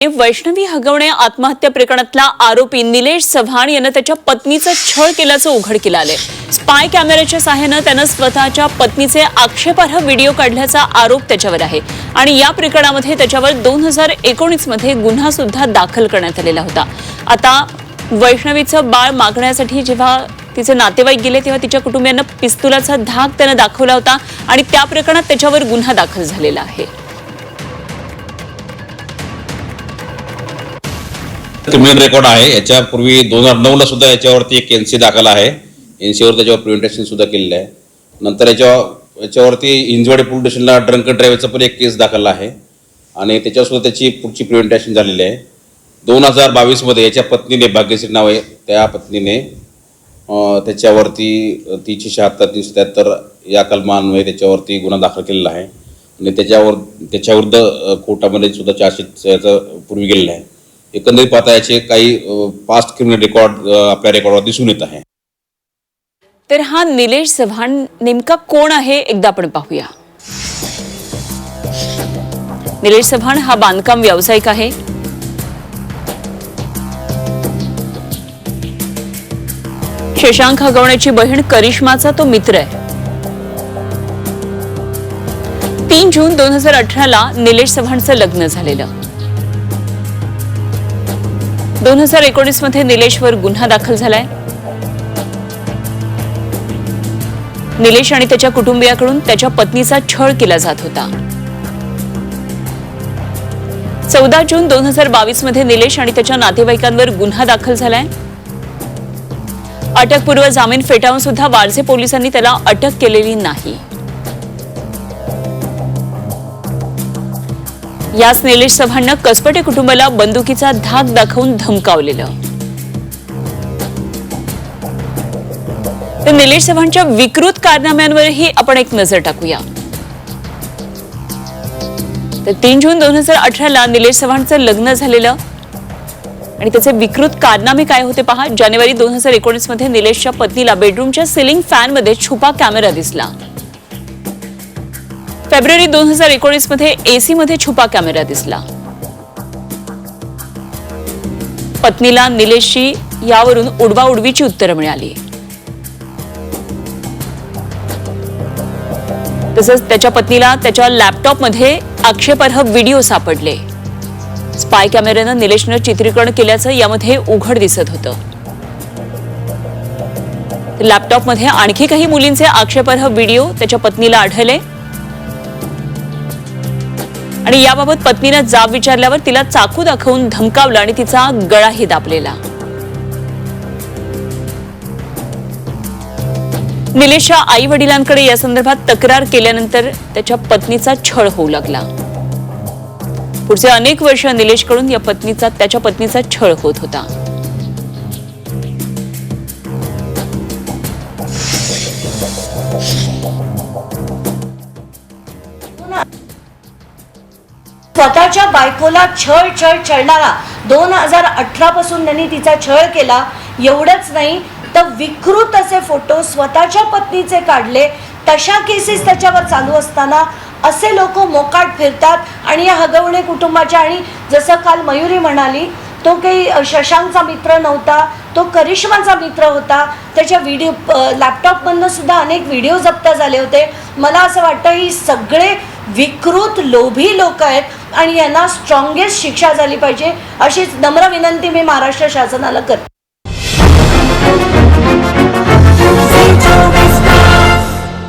वैष्णवी हगवणे आत्महत्या प्रकरणातला आरोपी निलेश चव्हाण यानं त्याच्या पत्नीचा छळ केल्याचं उघड केलं आलंय. स्पाय कॅमेऱ्याच्या सहाय्यानं त्यानं स्वतःच्या पत्नीचे आक्षेपार्ह व्हिडिओ काढल्याचा आरोप त्याच्यावर आहे. आणि या प्रकरणामध्ये त्याच्यावर दोन हजार एकोणीसमध्ये गुन्हा सुद्धा दाखल करण्यात आलेला होता. आता वैष्णवीचं बाळ मागण्यासाठी जेव्हा तिचे नातेवाईक गेले तेव्हा तिच्या कुटुंबियांना पिस्तुलाचा धाक त्यानं दाखवला होता आणि त्या प्रकरणात त्याच्यावर गुन्हा दाखल झालेला आहे. क्रिमिनल रेकॉर्ड आहे. याच्यापूर्वी दोन हजार नऊला सुद्धा याच्यावरती एक एन सी दाखल आहे. एन सीवर त्याच्यावर प्रिव्हेंटेशन सुद्धा केलेलं आहे. नंतर याच्या याच्यावरती हिंजवाडी पोलीस स्टेशनला ड्रंक ड्रायव्हरचा पण एक केस दाखल आहे. आणि त्याच्यावर सुद्धा त्याची पुढची प्रिव्हेंटेशन झालेली आहे. दोन हजार बावीसमध्ये याच्या पत्नीने भाग्यश्री नाव आहे त्या पत्नीने त्याच्यावरती तीनशे शहात्तर तीनशे त्र्याहत्तर या कलमान्वये त्याच्यावरती गुन्हा दाखल केलेला आहे. आणि त्याच्यावर त्याच्याविरुद्ध कोर्टामध्ये सुद्धा चार्जशीट याचं पूर्वी गेलेलं आहे. एकंदरीत पाहता याचे काही पास्ट क्रिमिनल रेकॉर्ड आपल्या रेकॉर्डवर दिसून येत आहे. तर हा निलेश चव्हाण नेमका कोण आहे एकदा आपण पाहूया. निलेश चव्हाण हा बांधकाम व्यावसायिक आहे. शशांक हगवण्याची बहीण करिश्माचा तो मित्र आहे. तीन जून दोन हजार अठराला निलेश चव्हाणचं लग्न झालेलं. दोन हजार एकोणीसमध्ये निलेशवर गुन्हा दाखल झालाय. निलेश आणि त्याच्या कुटुंबियाकडून त्याच्या पत्नीचा छळ केला जात होता. चौदा जून दोन हजार बावीसमध्ये निलेश आणि त्याच्या नातेवाईकांवर गुन्हा दाखल झालाय. अटकपूर्व जामीन फेटाळून सुद्धा वारजे पोलिसांनी त्याला अटक केलेली नाही. याच निलेश चव्हाणनं कसपटे कुटुंबाला बंदुकीचा धाक दाखवून धमकावलेलं. तर निलेश चव्हाणच्या विकृत कारनाम्यांवरही आपण एक नजर टाकूया. तर तीन जून दोन हजार अठराला निलेश चव्हाणचं लग्न झालेलं आणि त्याचे विकृत कारनामे काय होते पहा. जानेवारी दोन हजार एकोणीसमध्ये निलेशच्या पत्नीला बेडरूमच्या सिलिंग फॅनमध्ये छुपा कॅमेरा दिसला. फेब्रुवारी दोन हजार एकोणीसमध्ये एसी मध्ये छुपा कॅमेरा दिसला. पत्नीला निलेशशी यावरून उडवा उडवीची उत्तरं मिळाली. तसंच त्याच्या पत्नीला त्याच्या लॅपटॉपमध्ये आक्षेपार्ह व्हिडिओ सापडले. स्पाय कॅमेऱ्यानं निलेशनं चित्रीकरण केल्याचं यामध्ये उघड दिसत होतं. लॅपटॉपमध्ये आणखी काही मुलींचे आक्षेपार्ह व्हिडिओ त्याच्या पत्नीला आढळले. आणि याबाबत पत्नीनं जाब विचारल्यावर तिला चाकू दाखवून धमकावलं आणि तिचा गळाही दाबलेला. निलेशच्या आई वडिलांकडे या संदर्भात तक्रार केल्यानंतर त्याच्या पत्नीचा छळ होऊ लागला. पुढचे अनेक वर्ष निलेशकडून या पत्नीचा त्याच्या पत्नीचा छळ होत होता. स्वतःच्या बायकोला छळ छळ छळणारा. दोन हजार अठरा पासून त्यांनी तिचा छळ केला. एवढंच नाही तर विकृत असे फोटो स्वतःच्या पत्नीचे काढले. तशा केसेस त्याच्यावर चालू असताना असे लोक मोकाट फिरतात आणि या हगवणे कुटुंबाच्या आणि जसं काल मयुरी म्हणाली तो काही शशांकचा मित्र नव्हता तो करिश्माचा मित्र होता. त्याच्या व्हिडिओ लॅपटॉपमधनं सुद्धा अनेक व्हिडिओ जप्त झाले होते. मला असं वाटतं ही सगळे विकृत लोभी लोक आहेत आणि यांना स्ट्रॉंगेस्ट शिक्षा झाली पाहिजे अशीच नम्र विनंती मी महाराष्ट्र शासनाला करते.